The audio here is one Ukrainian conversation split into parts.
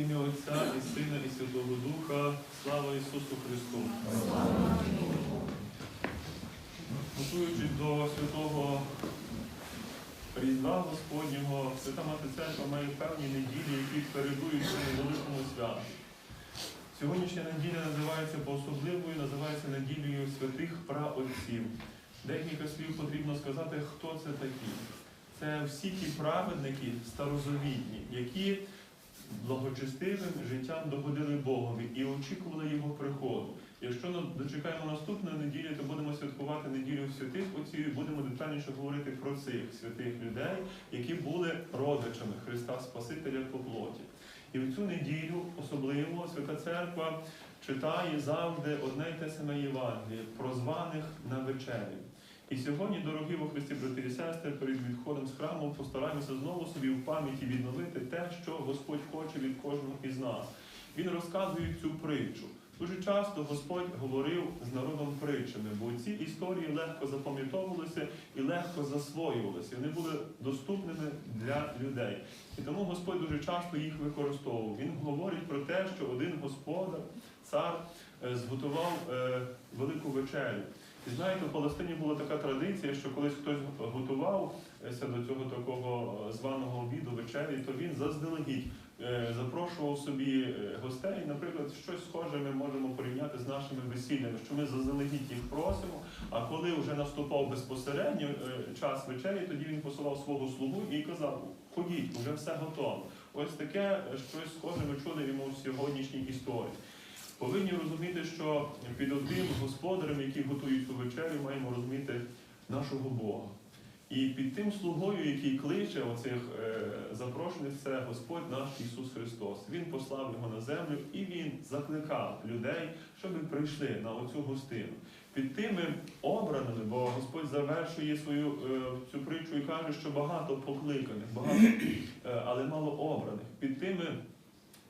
ім'я Отця і Сина, і Святого Духа. Слава Ісусу Христу! Готуючись до святого Різдва Господнього, Свята Мати Церква має певні неділі, які передують цьому великому святу. Сьогоднішня неділя називається по-особливою, називається неділею святих праотців. Декілька слів потрібно сказати, хто це такі. Це всі ті праведники старозавітні, які благочестивим життям догодили Богові і очікували Його приходу. Якщо ми дочекаємо наступної неділі, то будемо святкувати неділю святих отців і будемо детальніше говорити про цих святих людей, які були родичами Христа Спасителя по плоті. І в цю неділю особливо Свята Церква читає завжди одне й те саме Євангеліє про званих на вечері. І сьогодні, дорогі во Христі, брати і сестри, перед відходом з храму постараємося знову собі в пам'яті відновити те, що Господь хоче від кожного із нас. Він розказує цю притчу. Дуже часто Господь говорив з народом притчами, бо ці історії легко запам'ятовувалися і легко засвоювалися. Вони були доступними для людей. І тому Господь дуже часто їх використовував. Він говорить про те, що один господар, цар, е, зготував е, велику вечерю. І знаєте, в Палестині була така традиція, що колись хтось готувався до цього такого е, званого обіду вечері, то він заздалегідь е, запрошував собі е, гостей. Наприклад, щось схоже ми можемо порівняти з нашими весіллями, що ми заздалегідь їх просимо. А коли вже наступав безпосередньо час вечері, тоді він посилав свого слугу і казав: ходіть, вже все готово. Ось таке щось схоже ми чули йому в сьогоднішній історії. Повинні розуміти, що під одним господарем, який готує цю вечерю, маємо розуміти нашого Бога. І під тим слугою, який кличе оцих е, запрошених, це Господь наш Ісус Христос. Він послав його на землю і Він закликав людей, щоб прийшли на оцю гостину. Під тими обраними, бо Господь завершує свою е, цю притчу і каже, що багато покликаних, багато, е, але мало обраних. Під тими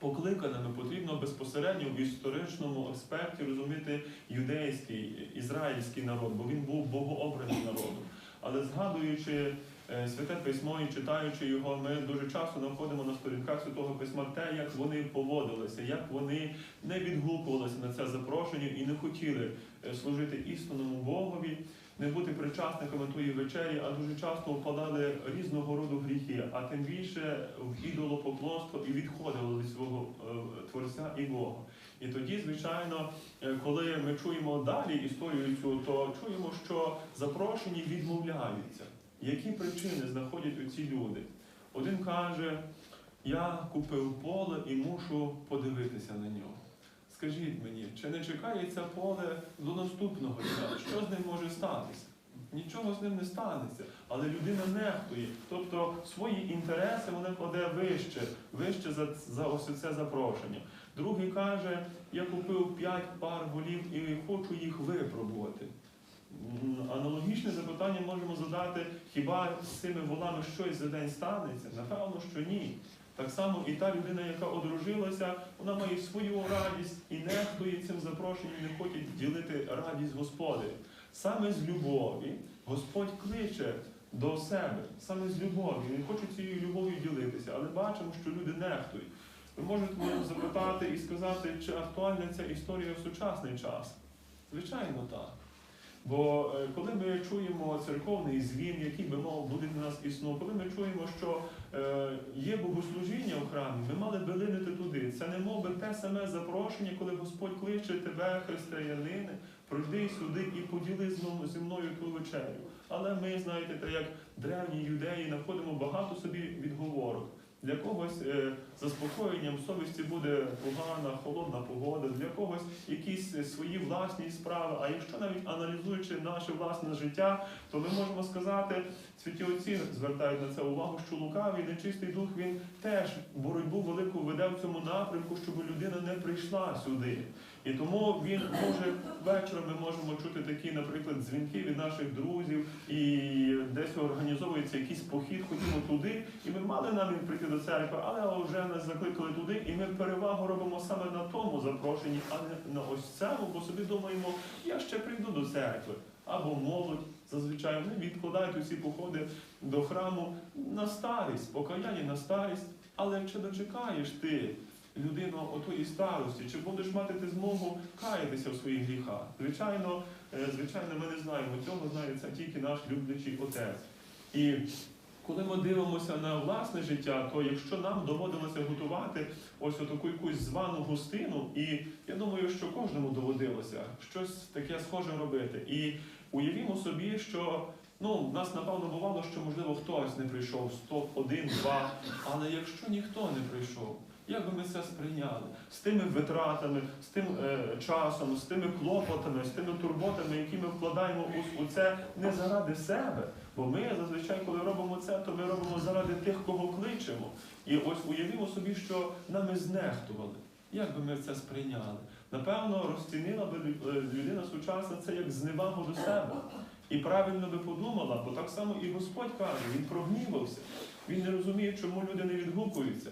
покликаними потрібно безпосередньо в історичному аспекті розуміти юдейський, ізраїльський народ, бо він був богообраним народом. Але згадуючи е, святе письмо і читаючи його, ми дуже часто знаходимо на сторінках святого письма те, як вони поводилися, як вони не відгукувалися на це запрошення і не хотіли е, служити істинному Богові, не бути причасниками тої вечері, а дуже часто впадали різного роду гріхи, а тим більше в ідолопоклонство і відходили від свого е, Творця і Бога. І тоді, звичайно, е, коли ми чуємо далі історію цю, то чуємо, що запрошені відмовляються. Які причини знаходять оці люди? Один каже: я купив поле і мушу подивитися на нього. Скажіть мені, чи не чекає це поле до наступного дня? Що з ним може статися? Нічого з ним не станеться, але людина нехтує. Тобто свої інтереси вона кладе вище, вище за, за ось це запрошення. Другий каже, я купив п'ять пар волів і хочу їх випробувати. Аналогічне запитання можемо задати, хіба з цими волами щось за день станеться? Напевно, що ні. Так само і та людина, яка одружилася, вона має свою радість і нехтує цим запрошенням, не хоче ділити радість Господи. Саме з любові Господь кличе до себе, саме з любові. Він хоче цією любов'ю ділитися, але бачимо, що люди нехтують. Ви можете запитати і сказати, чи актуальна ця історія в сучасний час? Звичайно, так. Бо е, коли ми чуємо церковний звін, який би мав бути для нас існув, коли ми чуємо, що є богослужіння у храмі, ми мали би линити туди. Це не мов би те саме запрошення, коли Господь кличе тебе, християнине, прийди сюди і поділи зі мною ту вечерю. Але ми, знаєте, так як древні юдеї, знаходимо багато собі відговорок. Для когось е, заспокоєнням совісті буде погана, холодна погода, для когось якісь е, свої власні справи. А якщо навіть аналізуючи наше власне життя, то ми можемо сказати, святі отці звертають на це увагу, що лукавий нечистий дух він теж боротьбу велику веде в цьому напрямку, щоб людина не прийшла сюди. І тому він може вечором ми можемо чути такі, наприклад, дзвінки від наших друзів, і десь організовується якийсь похід, ходімо туди, і ми мали намір прийти до церкви, але вже нас закликали туди, і ми перевагу робимо саме на тому запрошенні, а не на ось цьому, бо собі думаємо, я ще прийду до церкви. Або молодь зазвичай вони відкладають усі походи до храму на старість, покаяння на старість. Але чи дочекаєш ти людину отої старості, чи будеш мати ти змогу каятися в своїх гріхах. Звичайно, е, звичайно, ми не знаємо цього, знає це тільки наш люблячий отець. І коли ми дивимося на власне життя, то якщо нам доводилося готувати ось таку якусь звану густину, і я думаю, що кожному доводилося щось таке схоже робити. І уявімо собі, що ну, в нас напевно бувало, що можливо хтось не прийшов, 100, один, два, але якщо ніхто не прийшов. Як би ми це сприйняли? З тими витратами, з тим е, часом, з тими клопотами, з тими турботами, які ми вкладаємо у, у це не заради себе. Бо ми зазвичай, коли робимо це, то ми робимо заради тих, кого кличемо. І ось уявімо собі, що нами знехтували. Як би ми це сприйняли? Напевно, розцінила би е, людина сучасна це як зневагу до себе. І правильно би подумала, бо так само і Господь каже, він прогнівався. Він не розуміє, чому люди не відгукуються,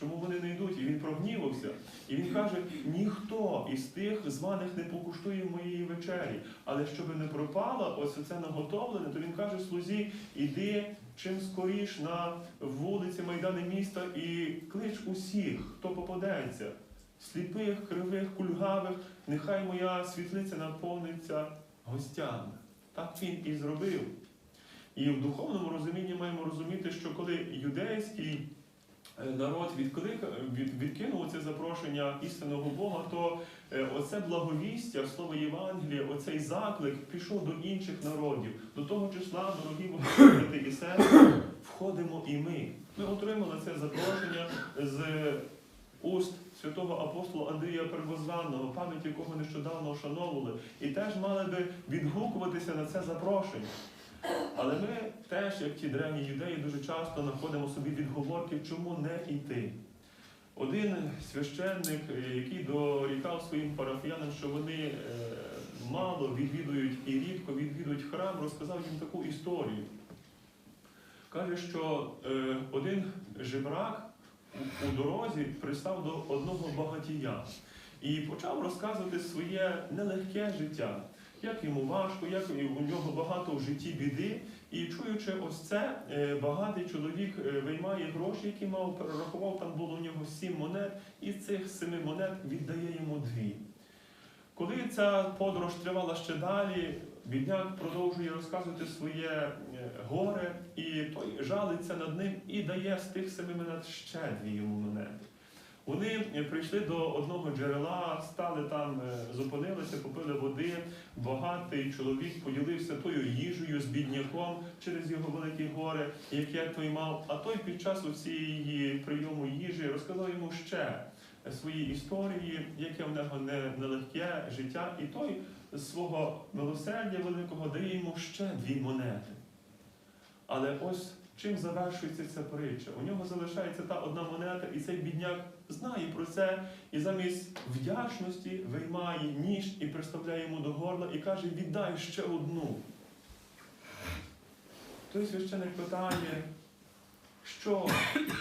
чому вони не йдуть. І він прогнівався. І він каже: ніхто із тих званих не покуштує моєї вечері. Але щоб не пропало ось це наготовлене, то він каже слузі, іди чим скоріш на вулиці Майдани міста і клич усіх, хто попадеться. Сліпих, кривих, кульгавих, нехай моя світлиця наповниться гостями. Так він і зробив. І в духовному розумінні маємо розуміти, що коли юдейський народ відклик, від, відкинув це запрошення істинного Бога, то е, оце благовістя, слово Євангелія, оцей заклик пішов до інших народів. До того числа, дорогі брати і сестри, входимо і ми. Ми отримали це запрошення з уст святого апостола Андрія Первозванного, пам'ять якого нещодавно вшановували, і теж мали би відгукуватися на це запрошення. Але ми теж, як ті древні юдеї, дуже часто знаходимо собі відговорки, чому не йти. Один священник, е, який дорікав своїм парафіянам, що вони е, мало відвідують і рідко відвідують храм, розказав їм таку історію. Каже, що е, один жебрак у, у дорозі пристав до одного багатія і почав розказувати своє нелегке життя, як йому важко, як у нього багато в житті біди. І чуючи ось це, е, багатий чоловік е, виймає гроші, які мав, перерахував, там було у нього сім монет, і з цих семи монет віддає йому дві. Коли ця подорож тривала ще далі, бідняк продовжує розказувати своє е, горе, і той жалиться над ним і дає з тих семи монет ще дві йому монети. Вони е, прийшли до одного джерела, стали там, е, зупинилися, попили води. Багатий чоловік поділився тою їжею з бідняком через його великі гори, яке той мав. А той під час цієї прийому їжі розказав йому ще свої історії, яке в нього нелегке життя, і той з свого милосердя великого дає йому ще дві монети. Але ось чим завершується ця притча? У нього залишається та одна монета, і цей бідняк знає про це, і замість вдячності виймає ніж і приставляє йому до горла і каже: віддай ще одну. Той священик питає, що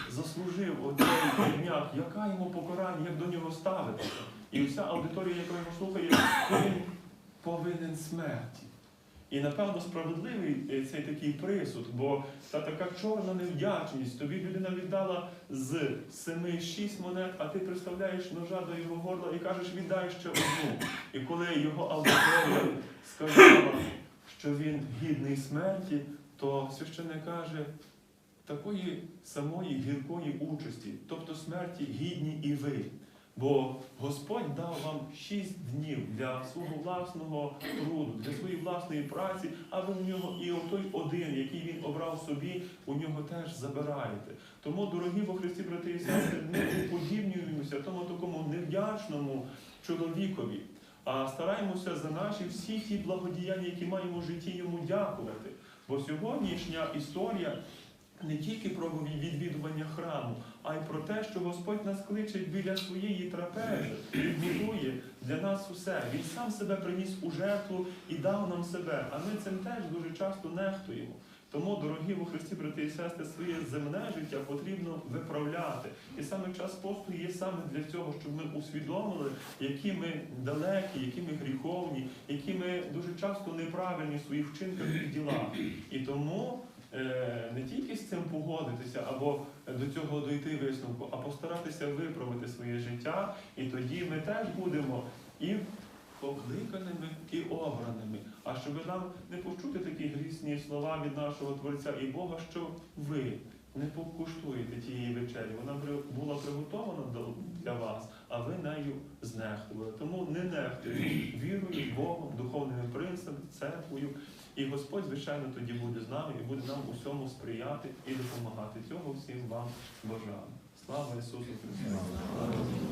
заслужив оцей бідняк, яка йому покарання, як до нього ставитися. І вся аудиторія, яка його слухає, він повинен смерті. І напевно справедливий е, цей такий присуд, бо та така чорна невдячність. Тобі людина віддала з семи шість монет, а ти приставляєш ножа до його горла і кажеш, віддай ще одну. І коли його аудиторія сказала, що він гідний смерті, то священник каже, такої самої гіркої участі, тобто смерті гідні і ви. Бо Господь дав вам шість днів для свого власного труду, для своєї власної праці, а ви в нього і той один, який він обрав собі, у нього теж забираєте. Тому, дорогі во Христі, брати і сестри, не уподібнюємося тому такому невдячному чоловікові, а стараємося за наші всі ті благодіяння, які маємо в житті йому дякувати. Бо сьогоднішня історія не тільки про відвідування храму, а й про те, що Господь нас кличе біля своєї трапези, готує для нас усе. Він сам себе приніс у жертву і дав нам себе. А ми цим теж дуже часто нехтуємо. Тому, дорогі во Христі, брати і сестри, своє земне життя потрібно виправляти. І саме час посту є саме для цього, щоб ми усвідомили, які ми далекі, які ми гріховні, які ми дуже часто неправильні в своїх вчинках і ділах. І тому не тільки з цим погодитися або до цього дойти висновку, а постаратися виправити своє життя, і тоді ми теж будемо і покликаними, і обраними. А щоб нам не почути такі грісні слова від нашого Творця і Бога, що ви не покуштуєте тієї вечері. Вона була приготована для вас, а ви нею знехтували. Тому не нехтуйте вірою, Богом, духовними принципами, церквою. І Господь, звичайно, тоді буде з нами і буде нам усьому сприяти і допомагати. Цього всім вам бажаю. Слава Ісусу Христу!